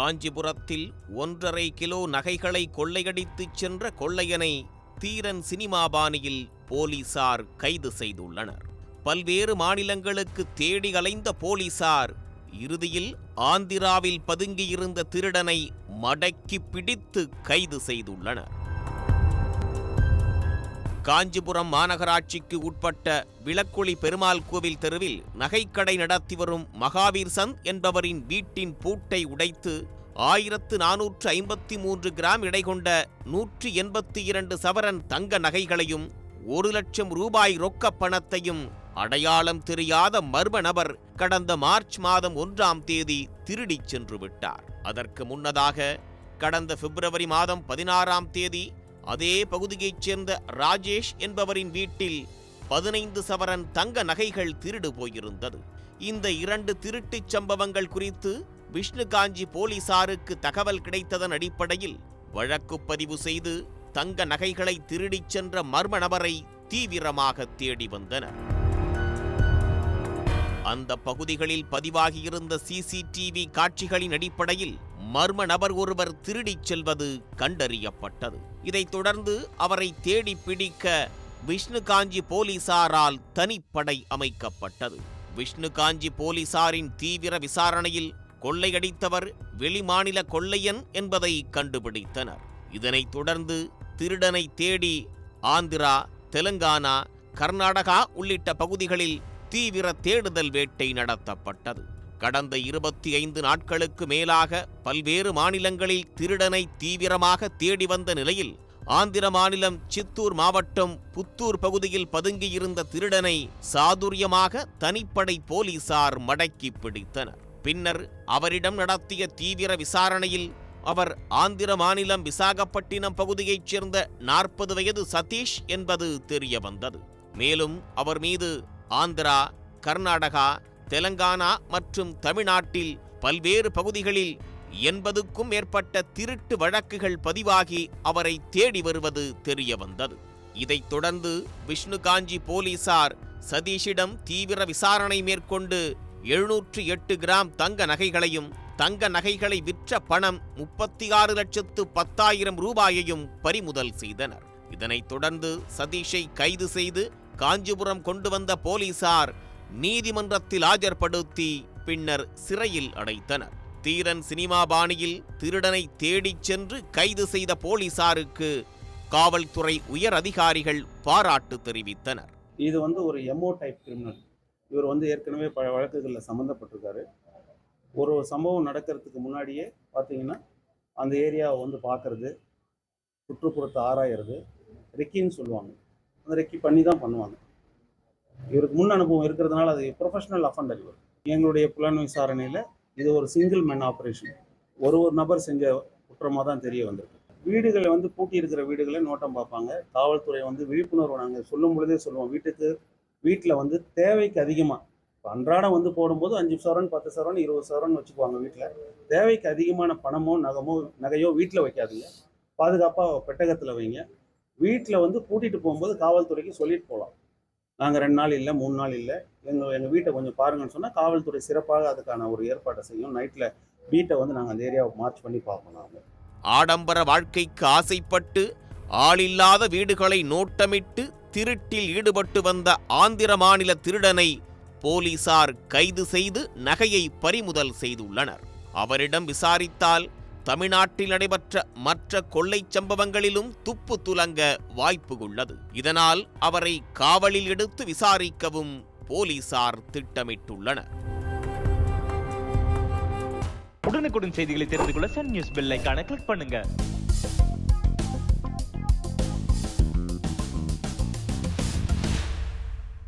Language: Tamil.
காஞ்சிபுரத்தில் ஒன்றரை கிலோ நகைகளை கொள்ளையடித்துச் சென்ற கொள்ளையனை தீரன் சினிமா பாணியில் போலீசார் கைது செய்துள்ளனர். பல்வேறு மாநிலங்களுக்கு தேடி அலைந்த போலீசார் இறுதியில் ஆந்திராவில் பதுங்கியிருந்த திருடனை மடக்கி பிடித்து கைது செய்துள்ளனர். காஞ்சிபுரம் மாநகராட்சிக்கு உட்பட்ட விளக்குழி பெருமாள் கோவில் தெருவில் நகைக்கடை நடத்தி வரும் மகாவீர் சந்த் என்பவரின் வீட்டின் பூட்டை உடைத்து ஆயிரத்து நானூற்று ஐம்பத்தி மூன்று கிராம் எடை கொண்ட நூற்றி எண்பத்தி இரண்டு சவரன் தங்க நகைகளையும் ஒரு லட்சம் ரூபாய் ரொக்க பணத்தையும் அடையாளம் தெரியாத மர்ம நபர் கடந்த மார்ச் மாதம் ஒன்றாம் தேதி திருடிச் சென்று விட்டார். அதற்கு முன்னதாக கடந்த பிப்ரவரி மாதம் பதினாறாம் தேதி அதே பகுதியைச் சேர்ந்த ராஜேஷ் என்பவரின் வீட்டில் பதினைந்து சவரன் தங்க நகைகள் திருடு போயிருந்தது. இந்த இரண்டு திருட்டுச் சம்பவங்கள் குறித்து விஷ்ணுகாஞ்சி போலீசாருக்கு தகவல் கிடைத்ததன் அடிப்படையில் வழக்கு பதிவு செய்து தங்க நகைகளை திருடிச் சென்ற மர்ம நபரை தீவிரமாக தேடி வந்தனர். அந்த பகுதிகளில் பதிவாகியிருந்த சிசிடிவி காட்சிகளின் அடிப்படையில் மர்ம நபர் ஒருவர் திருடிச் செல்வது கண்டறியப்பட்டது. இதைத் தொடர்ந்து அவரை தேடி பிடிக்க விஷ்ணுகாஞ்சி போலீசாரால் தனிப்படை அமைக்கப்பட்டது. விஷ்ணுகாஞ்சி போலீசாரின் தீவிர விசாரணையில் கொள்ளையடித்தவர் வெளிமாநில கொள்ளையன் என்பதை கண்டுபிடித்தனர். இதனைத் தொடர்ந்து திருடனை தேடி ஆந்திரா தெலுங்கானா கர்நாடகா உள்ளிட்ட பகுதிகளில் தீவிர தேடுதல் வேட்டை நடத்தப்பட்டது. கடந்த இருபத்தி ஐந்து நாட்களுக்கு மேலாக பல்வேறு மாநிலங்களில் திருடனை தீவிரமாக தேடி வந்த நிலையில் ஆந்திர மாநிலம் சித்தூர் மாவட்டம் புத்தூர் பகுதியில் பதுங்கியிருந்த திருடனை சாதுரியமாக தனிப்படை போலீசார் மடக்கி பிடித்தனர். பின்னர் அவரிடம் நடத்திய தீவிர விசாரணையில் அவர் ஆந்திர மாநிலம் விசாகப்பட்டினம் பகுதியைச் சேர்ந்த நாற்பது வயது சதீஷ் என்பது தெரிய வந்தது மேலும் அவர் மீது ஆந்திரா கர்நாடகா தெலங்கானா மற்றும் தமிழ்நாட்டில் பல்வேறு பகுதிகளில் எண்பதுக்கும் மேற்பட்ட திருட்டு வழக்குகள் பதிவாகி அவரை தேடி வருவது தெரிய வந்தது இதைத் தொடர்ந்து விஷ்ணுகாஞ்சி போலீசார் சதீஷிடம் தீவிர விசாரணை மேற்கொண்டு எழுநூற்று எட்டு கிராம் தங்க நகைகளையும் தங்க நகைகளை விற்ற பணம் முப்பத்தி ஆறு லட்சத்து பத்தாயிரம் ரூபாயையும் பறிமுதல் செய்தனர். இதனைத் தொடர்ந்து சதீஷை கைது செய்து காஞ்சிபுரம் கொண்டு வந்த போலீசார் நீதிமன்றத்தில் ஆஜர்படுத்தி பின்னர் சிறையில் அடைத்தனர். தீரன் சினிமா பாணியில் திருடனை தேடிச் சென்று கைது செய்த போலீசாருக்கு காவல்துறை உயர் அதிகாரிகள் பாராட்டு தெரிவித்தனர். இது வந்து ஒரு எம்ஓ டைப் கிரிமினல் இவர் வந்து ஏற்கனவே பல வழக்குகளில் சம்மந்தப்பட்டிருக்காரு. ஒரு சம்பவம் நடக்கிறதுக்கு முன்னாடியே பார்த்தீங்கன்னா அந்த ஏரியாவை வந்து பார்க்கறது சுற்றுப்புறத்தை ஆராயிறது ரெக்கின்னு சொல்லுவாங்க. அந்த ரெக்கி பண்ணி தான் பண்ணுவாங்க. இவருக்கு முன் அனுபவம் இருக்கிறதுனால அது ப்ரொஃபஷனல் அஃபண்டர் இவர். எங்களுடைய புலன் விசாரணையில் இது ஒரு சிங்கிள் மேன் ஆப்ரேஷன் ஒரு ஒரு நபர் செஞ்ச குற்றமாக தான் தெரிய வந்திருக்கு. வீடுகளை வந்து பூட்டி இருக்கிற வீடுகளை நோட்டம் பார்ப்பாங்க. காவல்துறை வந்து விழிப்புணர்வு நாங்கள் சொல்லும் பொழுதே சொல்லுவோம். வீட்டுக்கு வீட்டில் வந்து தேவைக்கு அதிகமாக இப்போ அன்றாடம் வந்து போடும்போது அஞ்சு சவரன் பத்து சவரன் இருபது சவரன் வச்சுக்குவாங்க வீட்டில் தேவைக்கு அதிகமான பணமோ நகமோ நகையோ வீட்டில் வைக்காதீங்க. பாதுகாப்பாக பெட்டகத்தில் வைங்க. வீட்டில் வந்து கூட்டிகிட்டு போகும்போது காவல்துறைக்கு சொல்லிட்டு போகலாம் நாங்கள் ரெண்டு நாள் இல்லை மூணு நாள் இல்லை. எங்கள் எங்கள் வீட்டை கொஞ்சம் பாருங்கன்னு சொன்னால் காவல்துறை சிறப்பாக அதுக்கான ஒரு ஏற்பாட்டை செய்யும். நைட்டில் வீட்டை வந்து நாங்கள் அந்த ஏரியாவை மார்ச் பண்ணி பார்ப்போம் நாங்கள் ஆடம்பர வாழ்க்கைக்கு ஆசைப்பட்டு ஆளில்லாத வீடுகளை நோட்டமிட்டு திருட்டில் ஈடுபட்டு வந்த ஆந்திர மாநில திருடனை போலீசார் கைது செய்து நகையை பறிமுதல் செய்துள்ளனர். அவரிடம் விசாரித்தால் தமிழ்நாட்டில் நடைபெற்ற மற்ற கொள்ளைச் சம்பவங்களிலும் துப்பு துலங்க வாய்ப்பு உள்ளது. இதனால் அவரை காவலில் எடுத்து விசாரிக்கவும் போலீசார் திட்டமிட்டுள்ளனர். உடனுக்குடன் செய்திகளை தெரிந்து கொள்ள சன் நியூஸ் பெல் கிளிக் பண்ணுங்க.